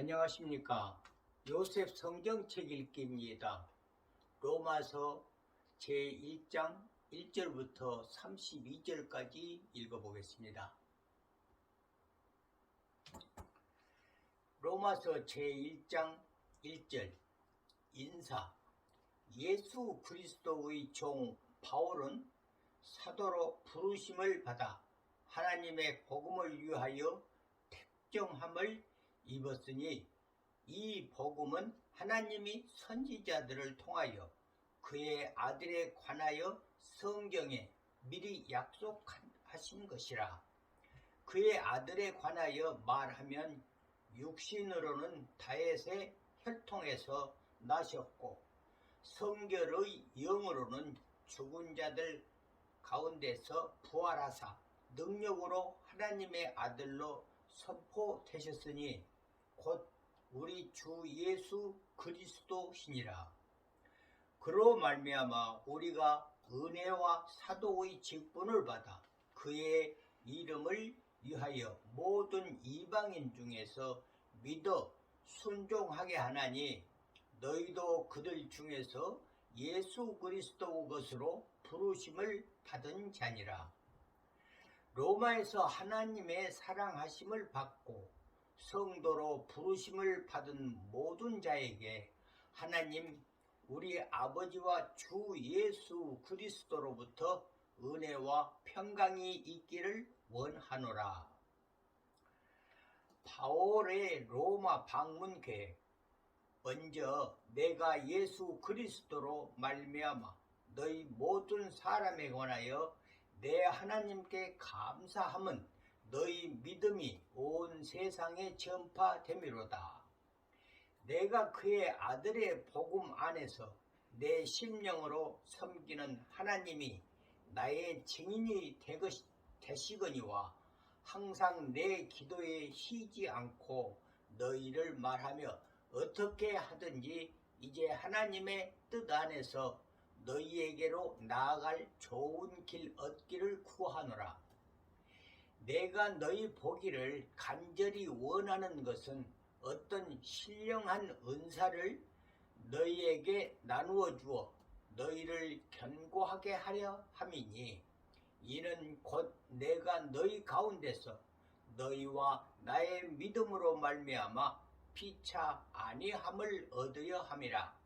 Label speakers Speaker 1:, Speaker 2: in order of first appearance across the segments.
Speaker 1: 안녕하십니까. 요셉 성경책 읽기입니다. 로마서 제1장 1절부터 32절까지 읽어보겠습니다. 로마서 제1장 1절 인사 예수 그리스도의 종 바울은 사도로 부르심을 받아 하나님의 복음을 위하여 택정함을 입었으니 이 복음은 하나님이 선지자들을 통하여 그의 아들에 관하여 성경에 미리 약속하신 것이라. 그의 아들에 관하여 말하면 육신으로는 다윗의 혈통에서 나셨고 성결의 영으로는 죽은 자들 가운데서 부활하사 능력으로 하나님의 아들로 선포되셨으니 곧 우리 주 예수 그리스도시니라. 그로 말미암아 우리가 은혜와 사도의 직분을 받아 그의 이름을 위하여 모든 이방인 중에서 믿어 순종하게 하나니 너희도 그들 중에서 예수 그리스도 것으로 부르심을 받은 자니라. 로마에서 하나님의 사랑하심을 받고 성도로 부르심을 받은 모든 자에게 하나님 우리 아버지와 주 예수 그리스도로부터 은혜와 평강이 있기를 원하노라. 바울의 로마 방문 계획 먼저 내가 예수 그리스도로 말미암아 너희 모든 사람에 관하여 내 하나님께 감사함은 너희 믿음이 온 세상에 전파됨이로다. 내가 그의 아들의 복음 안에서 내 심령으로 섬기는 하나님이 나의 증인이 되시거니와 항상 내 기도에 쉬지 않고 너희를 말하며 어떻게 하든지 이제 하나님의 뜻 안에서 너희에게로 나아갈 좋은 길 얻기를 구하노라. 내가 너희 보기를 간절히 원하는 것은 어떤 신령한 은사를 너희에게 나누어 주어 너희를 견고하게 하려 함이니 이는 곧 내가 너희 가운데서 너희와 나의 믿음으로 말미암아 피차 아니함을 얻으려 함이라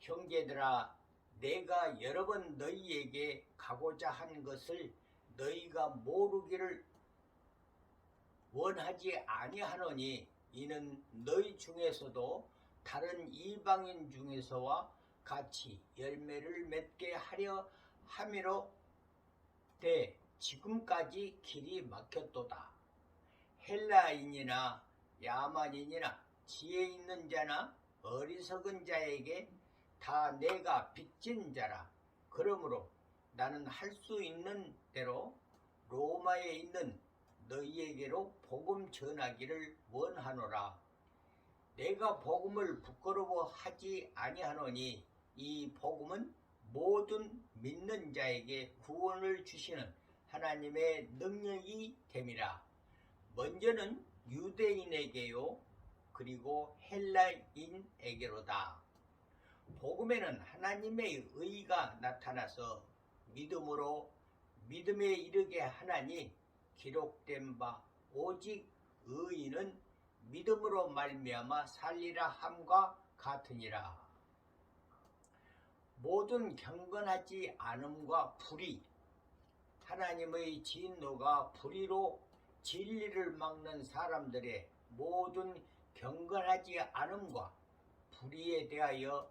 Speaker 1: 형제들아 내가 여러 번 너희에게 가고자 한 것을 너희가 모르기를 원하지 아니하노니 이는 너희 중에서도 다른 이방인 중에서와 같이 열매를 맺게 하려 함이로 돼 지금까지 길이 막혔도다. 헬라인이나 야만인이나 지혜 있는 자나 어리석은 자에게 다 내가 빚진 자라. 그러므로 나는 할 수 있는 대로 로마에 있는 너희에게로 복음 전하기를 원하노라. 내가 복음을 부끄러워하지 아니하노니 이 복음은 모든 믿는 자에게 구원을 주시는 하나님의 능력이 됨이라. 먼저는 유대인에게요, 그리고 헬라인에게로다. 복음에는 하나님의 의가 나타나서 믿음으로 믿음에 이르게 하나니 기록된 바 오직 의인은 믿음으로 말미암아 살리라 함과 같으니라. 모든 경건하지 않음과 불의 하나님의 진노가 불의로 진리를 막는 사람들의 모든 경건하지 않음과 불의에 대하여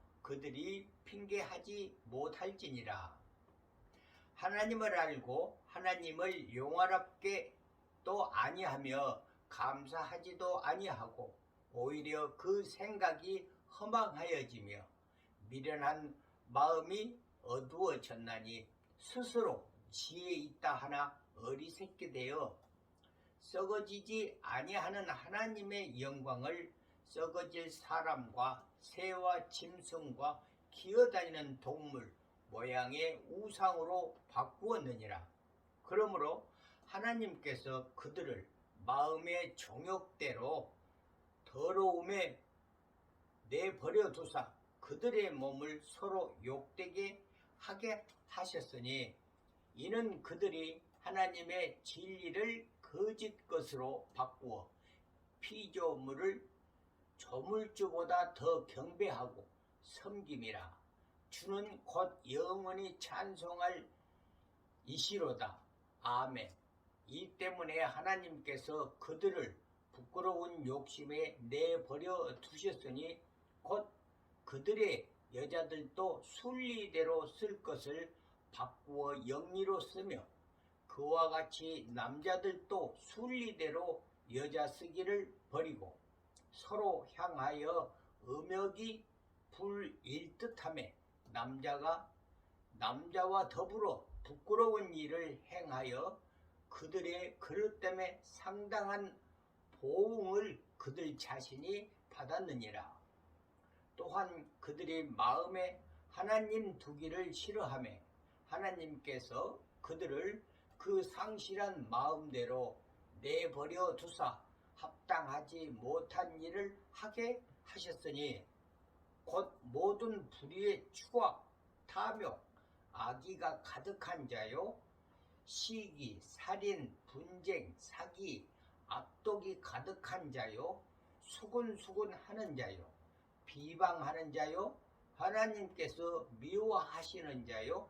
Speaker 1: 그들이 핑계하지 못할지니라. 하나님을 알고 하나님을 용화롭게 또 아니하며 감사하지도 아니하고 오히려 그 생각이 허망하여지며 미련한 마음이 어두워졌나니 스스로 지혜 있다 하나 어리석게 되어 썩어지지 아니하는 하나님의 영광을 썩어질 사람과 새와 짐승과 기어다니는 동물 모양의 우상으로 바꾸었느니라. 그러므로 하나님께서 그들을 마음의 정욕대로 더러움에 내버려 두사 그들의 몸을 서로 욕되게 하게 하셨으니 이는 그들이 하나님의 진리를 거짓 것으로 바꾸어 피조물을 조물주보다 더 경배하고 섬김이라. 주는 곧 영원히 찬송할 이시로다. 아멘. 이 때문에 하나님께서 그들을 부끄러운 욕심에 내버려 두셨으니 곧 그들의 여자들도 순리대로 쓸 것을 바꾸어 영리로 쓰며 그와 같이 남자들도 순리대로 여자 쓰기를 버리고 서로 향하여 음욕이 불일 듯함에 남자가 남자와 더불어 부끄러운 일을 행하여 그들의 그릇 때문에 상당한 보응을 그들 자신이 받았느니라. 또한 그들이 마음에 하나님 두기를 싫어하며 하나님께서 그들을 그 상실한 마음대로 내버려 두사 합당 하지 못한 일을 하게 하셨으니 곧 모든 불의의 추악, 탐욕, 악의가 가득한 자요 시기, 살인, 분쟁, 사기, 악독이 가득한 자요 수군수군 하는 자요 비방하는 자요 하나님께서 미워하시는 자요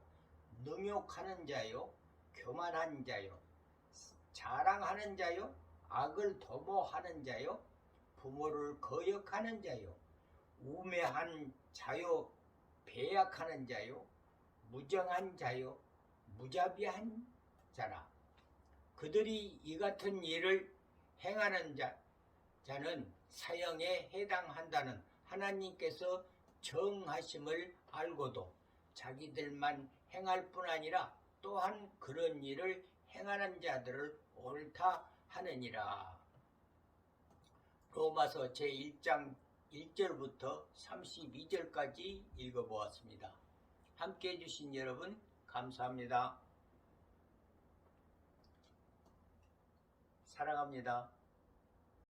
Speaker 1: 능욕하는 자요 교만한 자요 자랑하는 자요 악을 도모하는 자요 부모를 거역하는 자요 우매한 자요 배약하는 자요 무정한 자요 무자비한 자라. 그들이 이 같은 일을 행하는 자, 자는 사형에 해당한다는 하나님께서 정하심을 알고도 자기들만 행할 뿐 아니라 또한 그런 일을 행하는 자들을 옳다 하느니라. 로마서 제1장 1절부터 32절까지 읽어보았습니다. 함께 해주신 여러분 감사합니다. 사랑합니다.